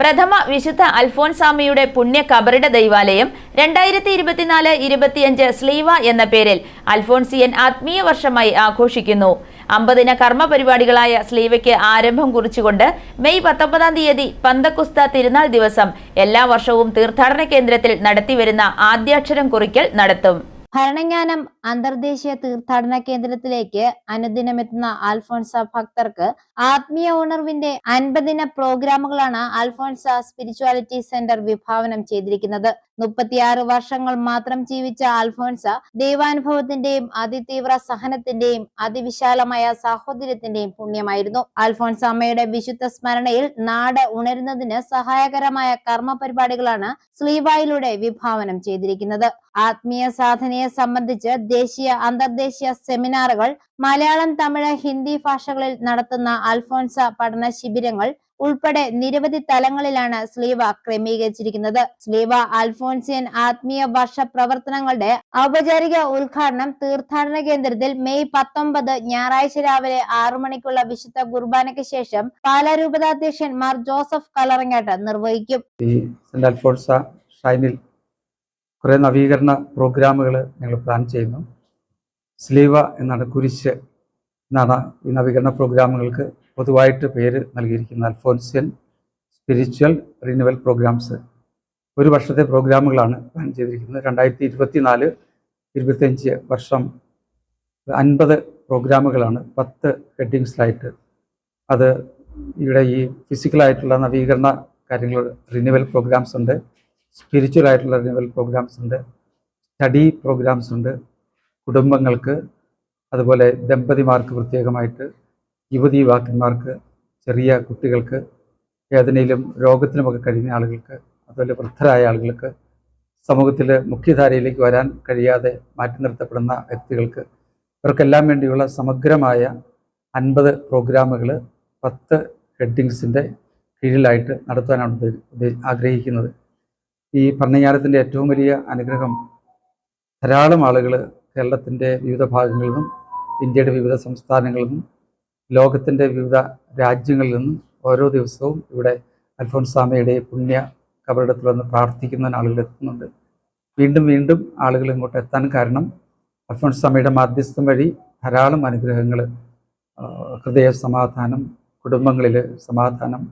പ്രഥമ വിശുദ്ധ അൽഫോൻസാമിയുടെ പുണ്യ കബറിട ദൈവാലയം രണ്ടായിരത്തി ഇരുപത്തിനാല് ഇരുപത്തിയഞ്ച് സ്ലീവ എന്ന പേരിൽ അൽഫോൻസിയൻ ആത്മീയ വർഷമായി ആഘോഷിക്കുന്നു. അമ്പതിന കർമ്മ പരിപാടികളായ സ്ലീവയ്ക്ക് ആരംഭം കുറിച്ചുകൊണ്ട് മെയ് പത്തൊമ്പതാം തീയതി പന്തക്കുസ്ത തിരുനാൾ ദിവസം എല്ലാ വർഷവും തീർത്ഥാടന കേന്ദ്രത്തിൽ നടത്തിവരുന്ന ആദ്യാക്ഷരം കുറിക്കൽ നടത്തും. ഭരണങ്ങാനം അന്തർദേശീയ തീർത്ഥാടന കേന്ദ്രത്തിലേക്ക് അനുദിനമെത്തുന്ന അൽഫോൺസ ഭക്തർക്ക് ആത്മീയ ഉണർവിന്റെ അൻപതിന പ്രോഗ്രാമുകളാണ് അൽഫോൺസ സ്പിരിച്വാലിറ്റി സെന്റർ വിഭാവനം ചെയ്തിരിക്കുന്നത്. മുപ്പത്തിയാറ് വർഷങ്ങൾ മാത്രം ജീവിച്ച അൽഫോൺസ ദൈവാനുഭവത്തിന്റെയും അതിതീവ്ര സഹനത്തിന്റെയും അതിവിശാലമായ സാഹോദര്യത്തിന്റെയും പുണ്യമായിരുന്നു. അൽഫോൺസ അമ്മയുടെ വിശുദ്ധ സ്മരണയിൽ നാട് ഉണരുന്നതിന് സഹായകരമായ കർമ്മ പരിപാടികളാണ് സ്ലീവായിലൂടെ വിഭാവനം ചെയ്തിരിക്കുന്നത്. ആത്മീയ സാധനയെ സംബന്ധിച്ച് ദേശീയ അന്തർദേശീയ സെമിനാറുകൾ മലയാളം തമിഴ് ഹിന്ദി ഭാഷകളിൽ നടത്തുന്ന അൽഫോൺസ പഠന ശിബിരങ്ങൾ ഉൾപ്പെടെ നിരവധി തലങ്ങളിലാണ് സ്ലീവ ക്രമീകരിച്ചിരിക്കുന്നത്. സ്ലീവ അൽഫോൺസിയൻ ആത്മീയ വർഷ പ്രവർത്തനങ്ങളുടെ ഔപചാരിക ഉദ്ഘാടനം തീർത്ഥാടന കേന്ദ്രത്തിൽ മെയ് പത്തൊമ്പത് ഞായറാഴ്ച രാവിലെ ആറു മണിക്കുള്ള വിശുദ്ധ കുർബാനയ്ക്ക് ശേഷം പാലാരൂപതാധ്യക്ഷൻ മാർ ജോസഫ് കലറങ്ങാട്ട് നിർവഹിക്കും ഈ സെന്റ് അൽഫോൺസ ഷൈനിൽ കുറേ നവീകരണ പ്രോഗ്രാമുകൾ ഞങ്ങൾ പ്ലാൻ ചെയ്യുന്നു. സ്ലീവ എന്നാണ് കുരിശ് എന്നാണ് ഈ നവീകരണ പ്രോഗ്രാമുകൾക്ക് പൊതുവായിട്ട് പേര് നൽകിയിരിക്കുന്നത്. Alphonsian spiritual renewal programmes. ഒരു വർഷത്തെ പ്രോഗ്രാമുകളാണ് പ്ലാൻ ചെയ്തിരിക്കുന്നത്. രണ്ടായിരത്തി ഇരുപത്തി നാല് ഇരുപത്തഞ്ച് വർഷം അൻപത് പ്രോഗ്രാമുകളാണ് പത്ത് ഹെഡിങ്സിലായിട്ട്. അത് ഇവിടെ ഈ ഫിസിക്കലായിട്ടുള്ള നവീകരണ കാര്യങ്ങൾ റിന്യൂവൽ പ്രോഗ്രാംസ് ഉണ്ട്. സ്പിരിച്വൽ ആയിട്ടുള്ള റിന്യൂവൽ പ്രോഗ്രാംസ് ഉണ്ട്. സ്റ്റഡി പ്രോഗ്രാംസ് ഉണ്ട്. കുടുംബങ്ങൾക്ക് അതുപോലെ ദമ്പതിമാർക്ക് പ്രത്യേകമായിട്ട് യുവതി യുവാക്കന്മാർക്ക് ചെറിയ കുട്ടികൾക്ക് വേദനയിലും രോഗത്തിനുമൊക്കെ കഴിയുന്ന ആളുകൾക്ക് അതുപോലെ വൃദ്ധരായ ആളുകൾക്ക് സമൂഹത്തിൽ മുഖ്യധാരയിലേക്ക് വരാൻ കഴിയാതെ മാറ്റി നിർത്തപ്പെടുന്ന വ്യക്തികൾക്ക് ഇവർക്കെല്ലാം വേണ്ടിയുള്ള സമഗ്രമായ അൻപത് പ്രോഗ്രാമുകൾ പത്ത് ഹെഡിങ്സിന്റെ കീഴിലായിട്ട് നടത്താനാണ് ആഗ്രഹിക്കുന്നത്. ഈ ഭരണങ്ങാനത്തിന്റെ ഏറ്റവും വലിയ അനുഗ്രഹം ധാരാളം ആളുകൾ കേരളത്തിന്റെ വിവിധ ഭാഗങ്ങളിൽ നിന്നും ഇന്ത്യയുടെ വിവിധ സംസ്ഥാനങ്ങളിൽ നിന്നും ലോകത്തിന്റെ വിവിധ രാജ്യങ്ങളിൽ നിന്നും ഓരോ ദിവസവും ഇവിടെ അൽഫോൻസാമയുടെ പുണ്യ കബറിടത്തിൽ വന്ന് പ്രാർത്ഥിക്കുന്ന ആളുകൾ എത്തുന്നുണ്ട്. വീണ്ടും വീണ്ടും ആളുകൾ ഇങ്ങോട്ട് എത്താൻ കാരണം അൽഫോൻസാമയുടെ മാധ്യസ്ഥം വഴി ധാരാളം അനുഗ്രഹങ്ങൾ ഹൃദയ സമാധാനം കുടുംബങ്ങളിൽ സമാധാനം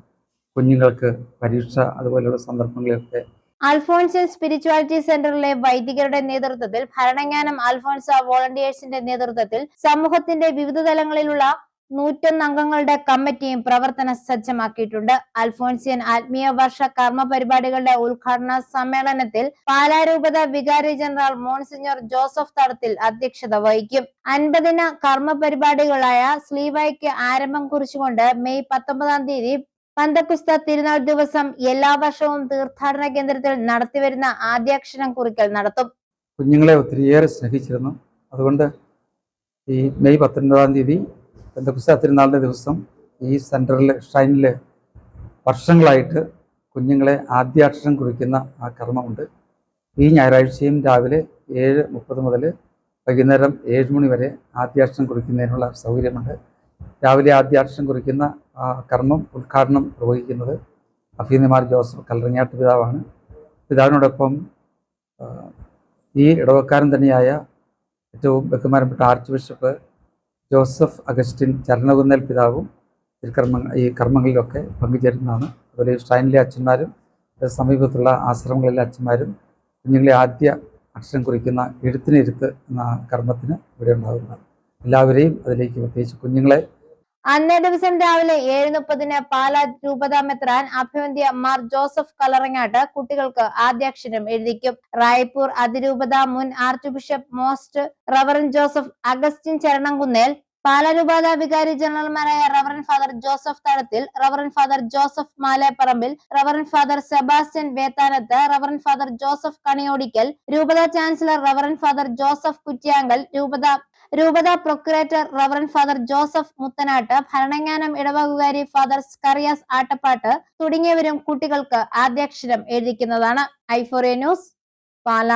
കുഞ്ഞുങ്ങൾക്ക് പരീക്ഷ അതുപോലെയുള്ള സന്ദർഭങ്ങളിലൊക്കെ അൽഫോൺസിയൻ സ്പിരിച്വാലിറ്റി സെന്ററിലെ വൈദികരുടെ നേതൃത്വത്തിൽ ഭരണങ്ങാനം അൽഫോൺസ വോളണ്ടിയേഴ്സിന്റെ നേതൃത്വത്തിൽ സമൂഹത്തിന്റെ വിവിധ തലങ്ങളിലുള്ള നൂറ്റൊന്ന് അംഗങ്ങളുടെ കമ്മിറ്റിയും പ്രവർത്തന സജ്ജമാക്കിയിട്ടുണ്ട്. അൽഫോൺസിയൻ ആത്മീയ വർഷ കർമ്മ പരിപാടികളുടെ ഉദ്ഘാടന സമ്മേളനത്തിൽ പാലാരൂപത വികാരി ജനറൽ മോൺസിഞ്ഞോർ ജോസഫ് തടത്തിൽ അധ്യക്ഷത വഹിക്കും. അൻപതിന കർമ്മ പരിപാടികളായ സ്ലീവായ്ക്ക് ആരംഭം കുറിച്ചുകൊണ്ട് മെയ് പത്തൊമ്പതാം തീയതി പന്തക്കുസ്ത തിരുനാൾ ദിവസം എല്ലാ വർഷവും തീർത്ഥാടന കേന്ദ്രത്തിൽ നടത്തിവരുന്ന ആദ്യാക്ഷരം കുറിക്കൽ നടത്തും. കുഞ്ഞുങ്ങളെ ഒത്തിരിയേറെ സ്നേഹിച്ചിരുന്നു. അതുകൊണ്ട് ഈ മെയ് പത്തൊൻപതാം തീയതി പന്തക്കുസ്ത തിരുനാളിന്റെ ദിവസം ഈ സെന്ററിൽ ഷൈനിൽ വർഷങ്ങളായിട്ട് കുഞ്ഞുങ്ങളെ ആദ്യാക്ഷരം കുറിക്കുന്ന ആ കർമ്മമുണ്ട്. ഈ ഞായറാഴ്ചയും രാവിലെ ഏഴ് മുപ്പത് മുതൽ വൈകുന്നേരം ഏഴ് മണി വരെ ആദ്യാക്ഷരം കുറിക്കുന്നതിനുള്ള സൗകര്യമുണ്ട്. രാവിലെ ആദ്യാക്ഷരം കുറിക്കുന്ന കർമ്മം ഉദ്ഘാടനം നിർവഹിക്കുന്നത് അഫീനിമാർ ജോസഫ് കല്ലറങ്ങാട്ട് പിതാവാണ്. പിതാവിനോടൊപ്പം ഈ ഇടവക്കാരൻ തന്നെയായ ഏറ്റവും ബഹുമാനപ്പെട്ട archbishop Joseph Augustine Charanakunnel പിതാവും ഈ കർമ്മ ഈ കർമ്മങ്ങളിലൊക്കെ പങ്കുചേരുന്നതാണ്. അതുപോലെ ഷൈനിലെ അച്ഛന്മാരും സമീപത്തുള്ള ആശ്രമങ്ങളിലെ അച്ഛന്മാരും കുഞ്ഞുങ്ങളെ ആദ്യ അക്ഷരം കുറിക്കുന്ന എഴുത്തിനെഴുത്ത് എന്ന കർമ്മത്തിന് ഇവിടെ ഉണ്ടാകുന്നതാണ്. എല്ലാവരെയും അതിലേക്ക് പ്രത്യേകിച്ച് കുഞ്ഞുങ്ങളെ അന്നേ ദിവസം രാവിലെ ഏഴ് മുപ്പതിന് പാലാ രൂപത മെത്രാൻ അഭിവന്ധ്യ മാർ ജോസഫ് കലറങ്ങാട്ട് കുട്ടികൾക്ക് ആദ്യാക്ഷരം എഴുതിക്കും. റായ്പൂർ അതിരൂപത മുൻ archbishop most reverend Joseph Augustine Charanamkunnel പാലരൂപത വികാരി ജനറൽമാരായ reverend father Joseph Thadathil reverend father Joseph Maleparambil reverend father Sebastian Vethanath reverend father Joseph Kaniyodickal രൂപത chancellor reverend father Joseph Kuttiyankal രൂപത രൂപത procurator reverend father Joseph Muthanattu Bharananganam ഇടവകുകാരി father Skariyas Attappattu തുടങ്ങിയവരും കുട്ടികൾക്ക് ആദ്യാക്ഷരം എഴുതിക്കുന്നതാണ്. ഐഫോറിയ news പാല.